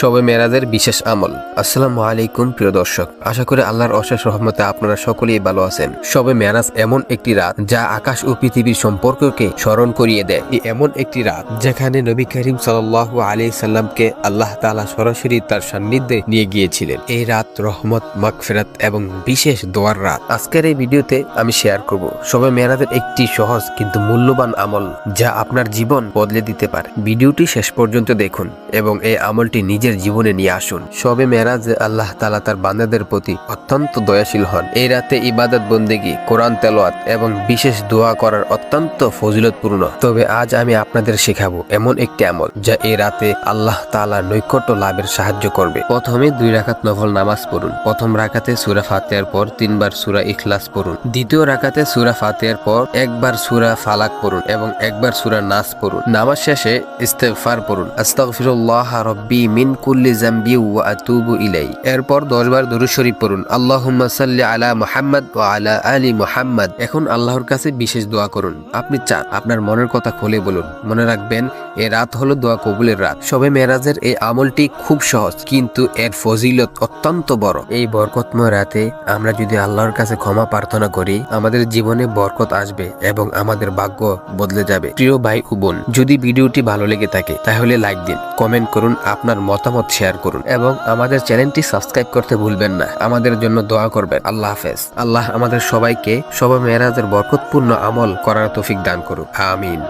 শবে মেরাজের বিশেষ আমল। আসসালামু আলাইকুম, প্রিয় দর্শক। আশা করি আল্লাহর অশেষ রহমতে আপনারা সকলেই ভালো আছেন। শবে মেরাজ এমন একটি রাত যা আকাশ ও পৃথিবীর সম্পর্ককে স্মরণ করিয়ে দেয়। এমন একটি রাত যেখানে নবী করিম সাল্লাহ আলি সাল্লামকে আল্লাহ তাআলা সরাসরি তার সান্নিধ্যে নিয়ে গিয়েছিলেন। এই রাত রহমত, মাগফিরাত এবং বিশেষ দোয়ার রাত। আজকের এই ভিডিওতে আমি শেয়ার করব শবে মেরাজের একটি সহজ কিন্তু মূল্যবান আমল যা আপনার জীবন বদলে দিতে পারে। ভিডিওটি শেষ পর্যন্ত দেখুন এবং এই আমলটি নিজের জীবনে নিয়ে আসুন। সবে মেরাজ আল্লাহ তালা তার বান্দাদের প্রতি অত্যন্ত দয়াশীল হন। এই রাতে ইবাদত বন্দেগি, কোরআন তেলোয়াত এবং বিশেষ দোয়া করার অত্যন্ত ফজিলতপূর্ণ। তবে আজ আমি আপনাদের শেখাবো এমন একটি আমল যা এই রাতে আল্লাহ তালার নৈকট্য লাভের সাহায্য করবে। প্রথমে দুই রাকাত নফল নামাজ পড়ুন। প্রথম রাকাতে সুরা ফাতেহার পর তিনবার সুরা ইখলাস পড়ুন। দ্বিতীয় রাকাতে সুরা ফাতেহার পর একবার সুরা ফালাক পড়ুন এবং একবার সুরা নাস পড়ুন। নামাজ শেষে ইস্তেগফার পড়ুন। আস্তাগফিরুল্লাহ রব্বি মিন কুল্লি জামবি ওয়া আতুবু ইলাই এরপর 10 বার দরুদ শরীফ পড়ুন। আল্লাহুম্মা সাল্লি আলা মুহাম্মদ ওয়া আলা আলি মুহাম্মদ। এখন আল্লাহর কাছে বিশেষ দোয়া করুন। আপনি চান আপনার মনের কথা খুলে বলুন। মনে রাখবেন, এ রাত হলো দোয়া কবুলের রাত। সবে মেরাজের এই আমলটি খুব সহজ, কিন্তু এর ফজিলত অত্যন্ত বড়। এই বরকতময় রাতে আমরা যদি আল্লাহর কাছে ক্ষমা প্রার্থনা করি, আমাদের জীবনে বরকত আসবে এবং আমাদের ভাগ্য বদলে যাবে। প্রিয় ভাই ও যদি ভিডিওটি ভালো লেগে থাকে, তাহলে লাইক দিন। কমেন্ট করুন আপনার মতামত শেয়ার করুন এবং আমাদের চ্যানেলটি সাবস্ক্রাইব করতে ভুলবেন না। আমাদের জন্য দোয়া করবেন। আল্লাহ হাফেজ। আল্লাহ আমাদের সবাইকে সবাই মেয়েরাজের বরকতপূর্ণ আমল করার তফিক দান করুক। আমিন।